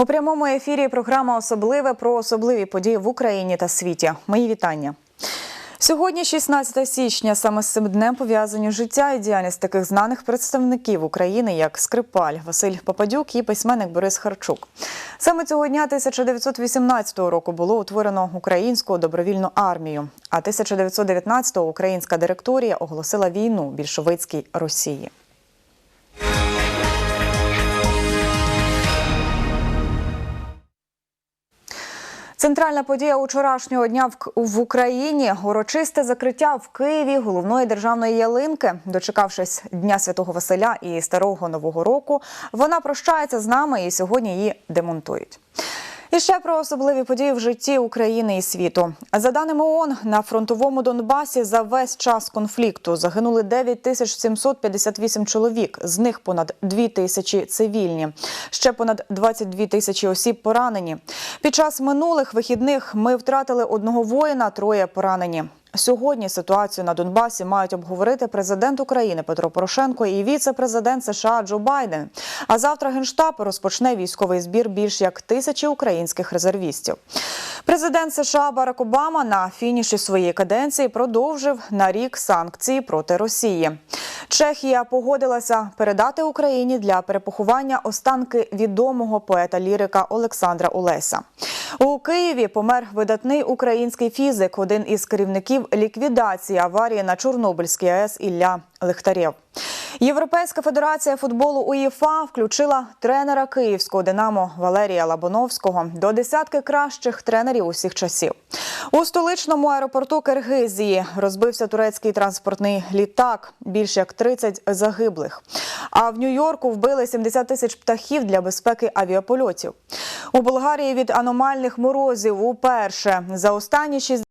У прямому ефірі програма Особливе про особливі події в Україні та світі. Мої вітання. Сьогодні, 16 січня, саме з цим днем пов'язані життя і діяльність таких знаних представників України, як Скрипаль, Василь Попадюк і письменник Борис Харчук. Саме цього дня 1918 року було утворено українську добровільну армію. А 1919-го українська директорія оголосила війну більшовицькій Росії. Центральна подія учорашнього дня в, Україні урочисте закриття в Києві головної державної ялинки. Дочекавшись Дня Святого Василя і Старого Нового року, вона прощається з нами і сьогодні її демонтують. І ще про особливі події в житті України і світу. За даними ООН, на фронтовому Донбасі за весь час конфлікту загинули 9758 чоловік, з них понад 2 тисячі цивільні. Ще понад 22 тисячі осіб поранені. Під час минулих вихідних ми втратили одного воїна, троє поранені. Сьогодні ситуацію на Донбасі мають обговорити президент України Петро Порошенко і віце-президент США Джо Байден. А завтра генштаб розпочне військовий збір більш як тисячі українських резервістів. Президент США Барак Обама на фініші своєї каденції продовжив на рік санкції проти Росії. Чехія погодилася передати Україні для перепоховання останки відомого поета лірика Олександра Олеса. У Києві помер видатний український фізик, один із керівників ліквідації аварії на Чорнобильській АЕС Ілля Лихтарєв. Європейська федерація футболу УЄФА включила тренера київського Динамо Валерія Лабоновського до десятки кращих тренерів усіх часів. У столичному аеропорту Киргизії розбився турецький транспортний літак. Більш як 30 загиблих. А в Нью-Йорку вбили 70 тисяч птахів для безпеки авіапольотів. У Болгарії від аномальних морозів уперше за останні шість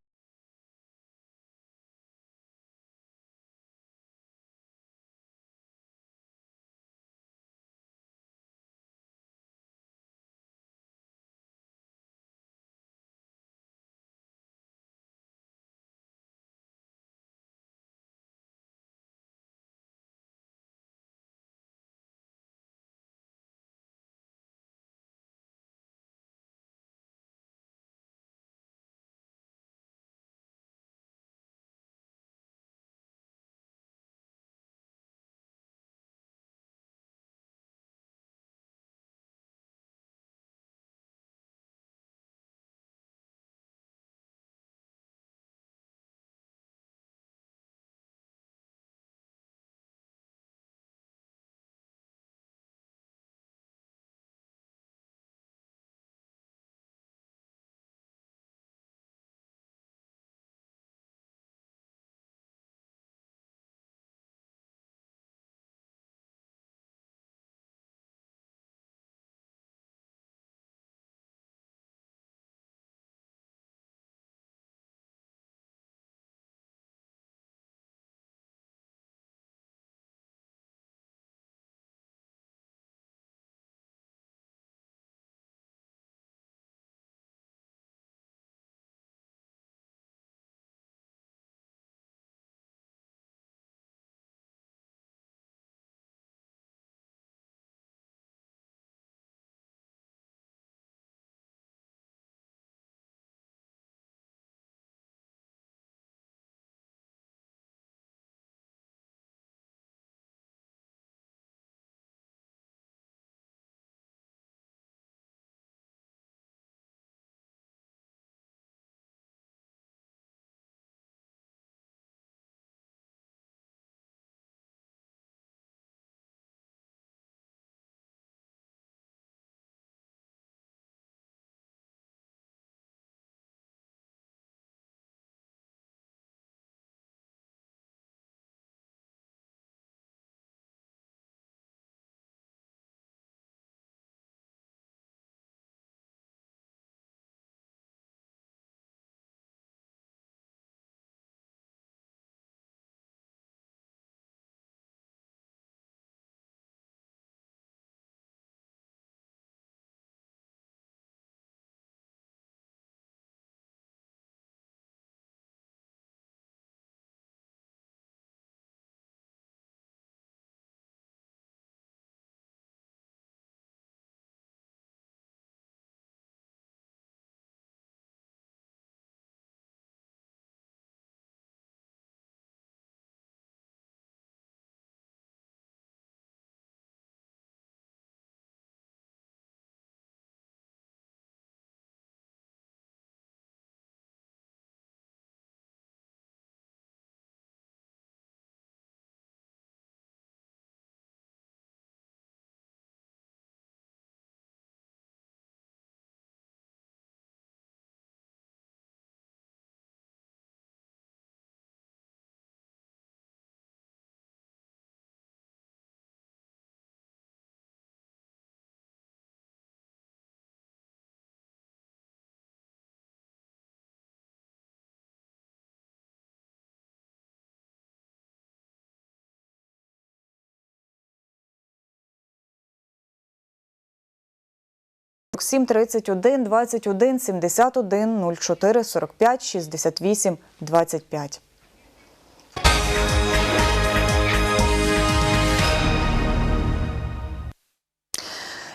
7 31 21 71 04 45 68 25.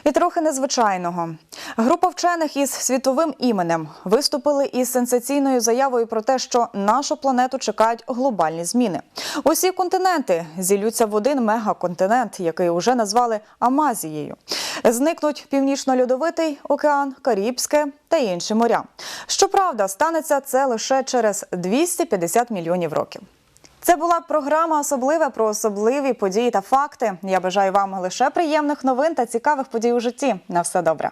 І трохи незвичайного. Група вчених із світовим іменем виступили із сенсаційною заявою про те, що нашу планету чекають глобальні зміни. Усі континенти зілються в один мегаконтинент, який уже назвали Амазією. Зникнуть північно-льодовитий океан, Карібське та інші моря. Щоправда, станеться це лише через 250 мільйонів років. Це була програма особливе про особливі події та факти. Я бажаю вам лише приємних новин та цікавих подій у житті. На все добре.